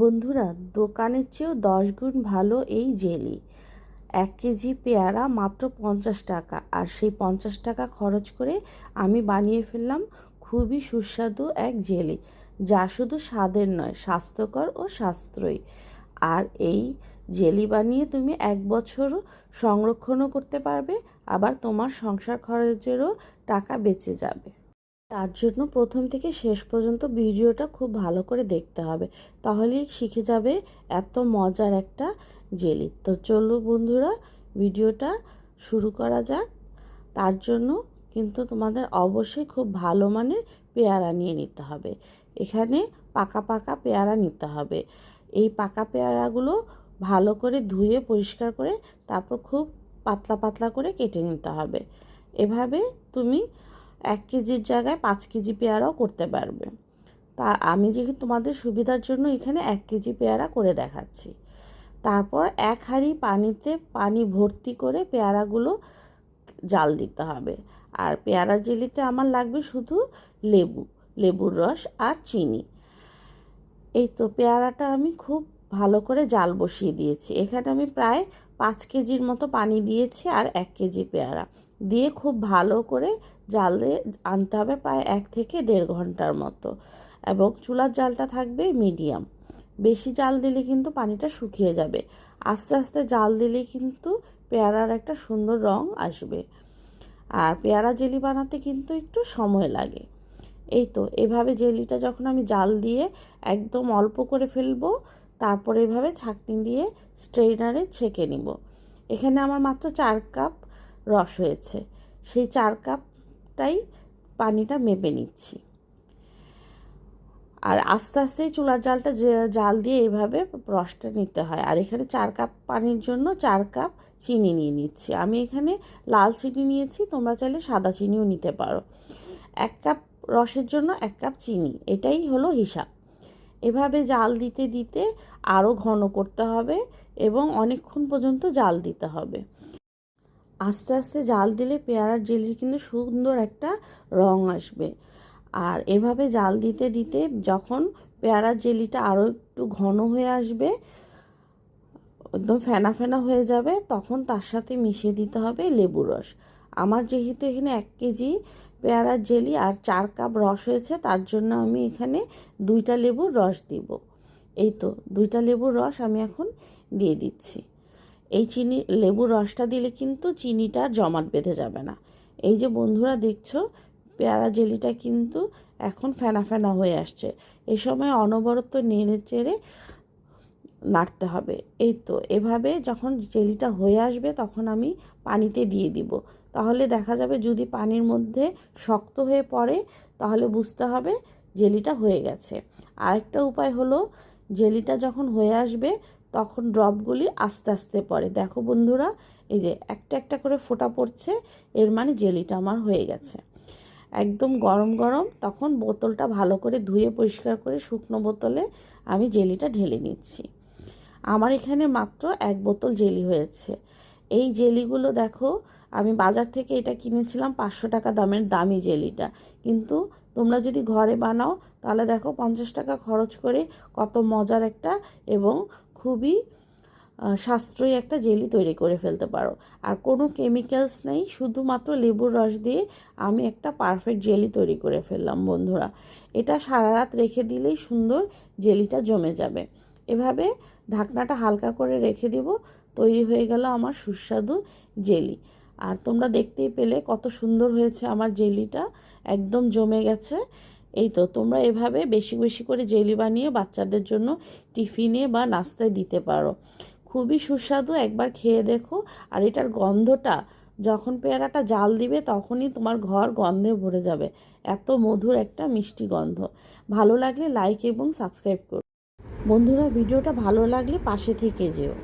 বন্ধুরা, দোকানের চেয়েও দশ গুণ ভালো এই জেলি। এক কেজি পেয়ারা মাত্র পঞ্চাশ টাকা। আর সেই পঞ্চাশ টাকা খরচ করে আমি বানিয়ে ফেললাম খুবই সুস্বাদু এক জেলি, যা শুধু স্বাদের নয়, স্বাস্থ্যকর ও সাশ্রয়ী। আর এই জেলি বানিয়ে তুমি এক বছরও সংরক্ষণও করতে পারবে, আবার তোমার সংসার খরচেরও টাকা বেঁচে যাবে। তার জন্য প্রথম থেকে শেষ পর্যন্ত ভিডিওটা খুব ভালো করে দেখতে হবে। তাহলেই শিখে যাবে এত মজার একটা জেলি। তো চলো বন্ধুরা, ভিডিওটা শুরু করা যাক। তার জন্য কিন্তু তোমাদের অবশ্যই খুব ভালো মানের পেয়ারা নিয়ে নিতে হবে। এখানে পাকা পাকা পেয়ারা নিতে হবে। এই পাকা পেয়ারাগুলো ভালো করে ধুয়ে, পরিষ্কার করে তারপর খুব পাতলা পাতলা করে কেটে নিতে হবে। এভাবে তুমি এক কেজির জায়গায় পাঁচ কেজি পেয়ারাও করতে পারবে। তা আমি যেহেতু তোমাদের সুবিধার জন্য এখানে এক কেজি পেয়ারা করে দেখাচ্ছি। তারপর এক হাঁড়ি পানিতে পানি ভর্তি করে পেয়ারাগুলো জাল দিতে হবে। আর পেয়ারা জেলিতে আমার লাগবে শুধু লেবু, লেবুর রস আর চিনি। এই তো পেয়ারাটা আমি খুব ভালো করে জাল বসিয়ে দিয়েছি। এখানে আমি প্রায় পাঁচ কেজির মতো পানি দিয়েছি আর এক কেজি পেয়ারা। দিয়ে খুব ভালো করে জালে আনতে হবে প্রায় এক থেকে দেড় ঘণ্টার মতো। এবং চুলার জালটা থাকবে মিডিয়াম। বেশি জাল দিলে কিন্তু পানিটা শুকিয়ে যাবে। আস্তে আস্তে জাল দিলে কিন্তু পেয়ারার একটা সুন্দর রং আসবে। আর পেয়ারা জেলি বানাতে কিন্তু একটু সময় লাগে। এই তো, এভাবে জেলিটা যখন আমি জাল দিয়ে একদম অল্প করে ফেলব, তারপরে এভাবে ছাঁকনি দিয়ে স্ট্রেনারে ছেঁকে নিব। এখানে আমার মাত্র চার কাপ রস হয়েছে। সেই চার কাপটাই পানিটা মেপে নিচ্ছি। আর আস্তে আস্তেই চুলার জালটা জাল দিয়ে এইভাবে রসটা নিতে হয়। আর এখানে চার কাপ পানির জন্য চার কাপ চিনি নিয়ে নিচ্ছি। আমি এখানে লাল চিনি নিয়েছি, তোমরা চাইলে সাদা চিনিও নিতে পারো। এক কাপ রসের জন্য এক কাপ চিনি, এটাই হলো হিসাব। এভাবে জাল দিতে দিতে আরও ঘন করতে হবে এবং অনেকক্ষণ পর্যন্ত জাল দিতে হবে। আস্তে আস্তে জাল দিলে পেয়ারার জেলির কিন্তু সুন্দর একটা রং আসবে। আর এভাবে জাল দিতে দিতে যখন পেয়ারার জেলিটা আরও একটু ঘন হয়ে আসবে, একদম ফেনা ফেনা হয়ে যাবে, তখন তার সাথে মিশিয়ে দিতে হবে লেবু রস। আমার যেহেতু এখানে এক কেজি পেয়ারার জেলি আর চার কাপ রস হয়েছে, তার জন্য আমি এখানে দুইটা লেবুর রস দিব। এই তো, দুইটা লেবুর রস আমি এখন দিয়ে দিচ্ছি। এই চিনি, লেবুর রসটা দিলে কিন্তু চিনিটা জমাট বেঁধে যাবে না। এই যে বন্ধুরা দেখছ, পেয়ারা জেলিটা কিন্তু এখন ফেনা ফেনা হয়ে আসছে। এই সময় অনবরত নেড়ে চেড়ে নাড়তে হবে। এই তো, এভাবে যখন জেলিটা হয়ে আসবে তখন আমি পানিতে দিয়ে দিব। তাহলে দেখা যাবে যদি পানির মধ্যে শক্ত হয়ে পড়ে, তাহলে বুঝতে হবে জেলিটা হয়ে গেছে। আরেকটা উপায় হলো, জেলিটা যখন হয়ে আসবে তখন ড্রপগুলি আস্তে আস্তে পড়ে। দেখো বন্ধুরা, এই যে একটা একটা করে ফোটা পড়ছে, এর মানে জেলিটা আমার হয়ে গেছে। একদম গরম গরম, তখন বোতলটা ভালো করে ধুয়ে পরিষ্কার করে শুকনো বোতলে আমি জেলিটা ঢেলে নিচ্ছি। আমার এখানে মাত্র এক বোতল জেলি হয়েছে। এই জেলিগুলো দেখো, আমি বাজার থেকে এটা কিনেছিলাম পাঁচশো টাকা দামের দামি জেলিটা। কিন্তু তোমরা যদি ঘরে বানাও, তাহলে দেখো পঞ্চাশ টাকা খরচ করে কত মজার একটা এবং খুবই সাশ্রয়ী একটা জেলি তৈরি করে ফেলতে পারো। আর কোনো কেমিক্যালস নেই, শুধুমাত্র লেবুর রস দিয়ে আমি একটা পারফেক্ট জেলি তৈরি করে ফেললাম বন্ধুরা। এটা সারা রাত রেখে দিলেই সুন্দর জেলিটা জমে যাবে। এভাবে ঢাকনাটা হালকা করে রেখে দিব, তৈরি হয়ে গেল আমার সুস্বাদু জেলি। আর তোমরা দেখতেই পেলে কত সুন্দর হয়েছে আমার জেলিটা, একদম জমে গেছে। এই তো, তোমরা এভাবে বেশি বেশি করে জেলি বানিয়ে বাচ্চাদের জন্য টিফিনে বা নাস্তায় দিতে পারো। খুবই সুস্বাদু, একবার খেয়ে দেখো। আর এটার গন্ধটা, যখন পেয়ারাটা জাল দিবে তখনই তোমার ঘর গন্ধে ভরে যাবে। এত মধুর একটা মিষ্টি গন্ধ। ভালো লাগলে লাইক এবং সাবস্ক্রাইব করো। বন্ধুরা, ভিডিওটা ভালো লাগলে পাশে থেকে যেও।